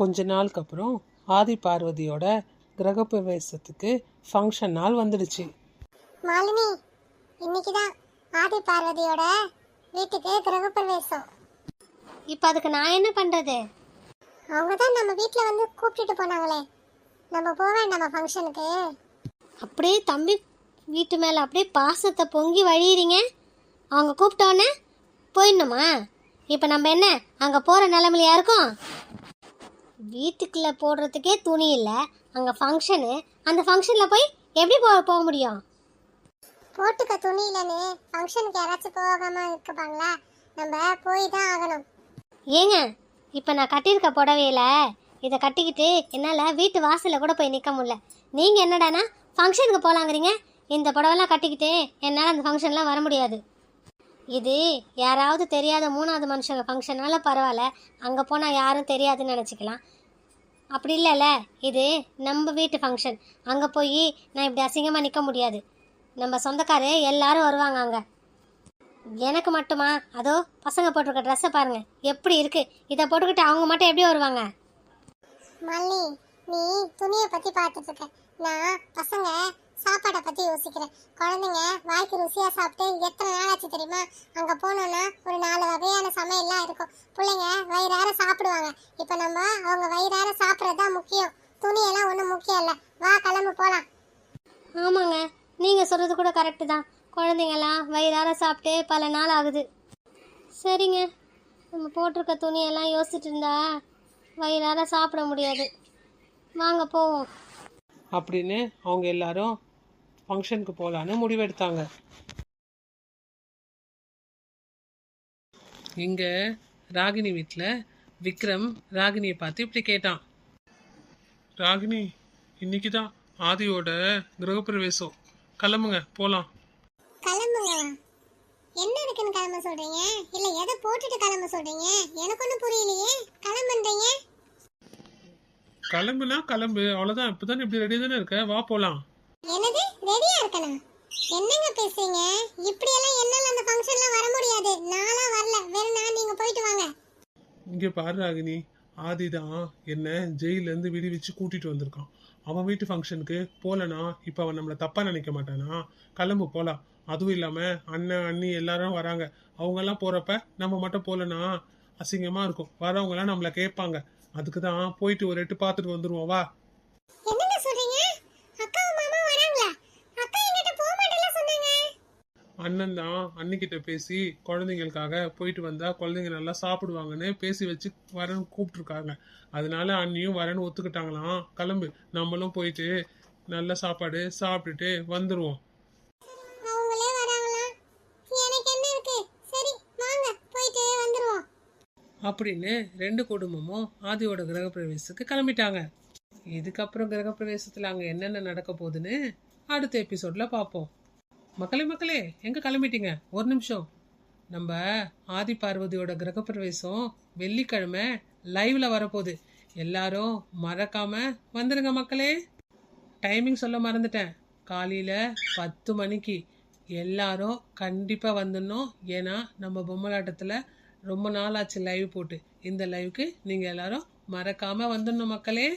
கொஞ்ச நாளுக்கு அப்புறம் ஆதி பார்வதியோட கிரகப்பிரவேசத்துக்கு ஃபங்க்ஷன் நாள் வந்துடுச்சு. மாலினி இன்னைக்கு தான் ஆதி பார்வதியோட வீட்டுக்கு கிரகப்பிரவேசம். இப்போ அதுக்கு நான் என்ன பண்ணுறது அவங்க தான் நம்ம வீட்டில் வந்து கூப்பிட்டுட்டு போனாங்களே. நம்ம போக வேண்டாமா ஃபங்க்ஷனுக்கு அப்படியே தம்பி வீட்டு மேலே அப்படியே பாசத்தை பொங்கி வழியிறீங்க. அவங்க கூப்பிட்டோன்னே போயிடணுமா? இப்போ நம்ம என்ன அங்கே போகிற நிலமையிலையா இருக்கோம்? வீட்டுக்குள்ளே போடுறதுக்கே துணி இல்லை. அங்கே ஃபங்க்ஷனு அந்த ஃபங்க்ஷனில் போய் எப்படி போ போக முடியும்? போட்டுக்க துணி இல்லைன்னு ஃபங்க்ஷனுக்கு யாராச்சும் போகாம இருப்பாங்களா நம்ம போய் தான் ஆகணும். ஏங்க இப்போ நான் கட்டியிருக்க புடவையில இதை கட்டிக்கிட்டு என்னால் வீட்டு வாசலில் கூட போய் நிற்க முடியல. நீங்கள் என்னடானா ஃபங்க்ஷனுக்கு போகலாங்கிறீங்க இந்த புடவைலாம் கட்டிக்கிட்டு என்னால் அந்த ஃபங்க்ஷன்லாம் வர முடியாது. இது யாராவது தெரியாத மூணாவது மனுஷங்க ஃபங்க்ஷனால பரவாயில்ல. அங்கே போனால் யாரும் தெரியாதுன்னு நினச்சிக்கலாம். அப்படி இல்லைல்ல. இது நம்ம வீட்டு ஃபங்க்ஷன் அங்கே போய் நான் இப்படி அசிங்கமாக நிற்க முடியாது. நம்ம சொந்தக்காரு எல்லாரும் வருவாங்க அங்கே. எனக்கு மட்டுமா? அதோ பசங்க போட்டிருக்க ட்ரெஸ்ஸை பாருங்க. எப்படி இருக்கு? இதை போட்டுக்கிட்டு அவங்க மட்டும் எப்படி வருவாங்க? மல்லி நீ துணியை பற்றி பார்த்துட்டு இருக்க. நான் பசங்க பத்தி யோசிக்கிறேன். குழந்தைங்க வாய்க்கு ருசியா சாப்பிட்டு எத்தனை நாள் ஆச்சு தெரியுமா? அங்க போனோம்னா ஒரு நாலு வகையான சமையல்லாம் இருக்கும். பிள்ளைங்க வயிறார சாப்பிடுவாங்க. இப்போ நம்ம அவங்க வயிறார சாப்பிட்றது தான் முக்கியம். துணியெல்லாம் ஒன்றும் முக்கியம் இல்லை. வா கிளம்பு போலாம். ஆமாங்க. நீங்கள் சொல்கிறது கூட கரெக்டு தான். குழந்தைங்கெல்லாம் வயிறார சாப்பிட்டு பல நாள் ஆகுது. சரிங்க. நம்ம போட்டிருக்க துணியெல்லாம் யோசிச்சுட்டு இருந்தா வயிறார சாப்பிட முடியாது. வாங்க போவோம். அப்படின்னு அவங்க எல்லாரும் ஃபங்க்ஷனுக்கு போகலான்னு முடிவெடுத்தாங்க. இங்கே ராகினி வீட்டில் விக்ரம் ராகினியை பார்த்து இப்படி கேட்டான். ராகினி இன்னைக்கு தான் ஆதியோட கிரகப்பிரவேசம். கிளம்புங்க போகலாம் கிளம்புங்க. என்ன இருக்குன்னு கிளம்ப சொல்றீங்க? இல்ல எதை போட்டுட்டு கிளம்ப சொல்றீங்க? எனக்கு ஒன்றும் புரியலையே. கிளம்புன்றீங்க. கிளம்புனா கிளம்பு. அவ்வளோதான் இப்போ தானே இப்படி ரெடி தானே இருக்க? வா போகலாம் ரெடியா என்னங்க பேசுறீங்க? இப்படியெல்லாம் என்னால அந்த ஃபங்க்ஷன்லாம் வர முடியாது. நான்லாம் வரல. வேணும்னா நீங்க போயிட்டு வாங்க. இங்கே பாரு ராகினி. ஆதி தான் என்ன ஜெயிலேருந்து விடுவிச்சு கூட்டிட்டு வந்திருக்கான். அவன் வீட்டு ஃபங்க்ஷனுக்கு போலனா இப்போ அவன் நம்மளை தப்பாக நினைக்க மாட்டானா? கிளம்பு போகலாம் அதுவும் இல்லாமல் அண்ணன் அண்ணி எல்லாரும் வராங்க. அவங்கெல்லாம் போகிறப்ப நம்ம மட்டும் போலனா? அசிங்கமாக இருக்கும். வரவங்கலாம் நம்மளை கேட்பாங்க. அதுக்கு தான் போயிட்டு ஒரு எட்டு பார்த்துட்டு வந்துடுவோம் வா. அண்ணன் தான் அண்ணிக்கிட்ட பேசி குழந்தைங்களுக்காக போயிட்டு வந்தா குழந்தைங்க நல்லா சாப்பிடுவாங்கன்னு பேசி வச்சு வரேன்னு கூப்பிட்டுருக்காங்க. அதனால அண்ணியும் வரேன்னு ஒத்துக்கிட்டாங்களாம். கிளம்பு. நம்மளும் போயிட்டு நல்ல சாப்பாடு சாப்பிட்டுட்டு வந்துருவோம். அவங்களே வராங்களா? எனக்கு என்ன இருக்கு? சரி வாங்க போயிட்டு வந்துருவோம். அப்படின்னு ரெண்டு குடும்பமும் ஆதியோட கிரகப்பிரவேசத்துக்கு கிளம்பிட்டாங்க. இதுக்கப்புறம் கிரகப்பிரவேசத்தில் அங்கே என்னென்ன நடக்க போகுதுன்னு அடுத்த எபிசோடில் பார்ப்போம். மக்களே மக்களே எங்கே கிளம்பிட்டீங்க? ஒரு நிமிஷம். நம்ம ஆதி பார்வதியோட கிரகப்பிரவேசம் வெள்ளிக்கிழமை லைவ்ல வரப்போகுது. எல்லாரும் மறக்காம வந்துடுங்க மக்களே. டைமிங் சொல்ல மறந்துட்டேன். காலையில் பத்து மணிக்கு எல்லாரும் கண்டிப்பாக வந்துடணும். ஏன்னா நம்ம பொம்மலாட்டத்தில் ரொம்ப நாள் ஆச்சு லைவ் போட்டு. இந்த லைவுக்கு நீங்கள் எல்லாரும் மறக்காமல் வந்துடணும் மக்களே.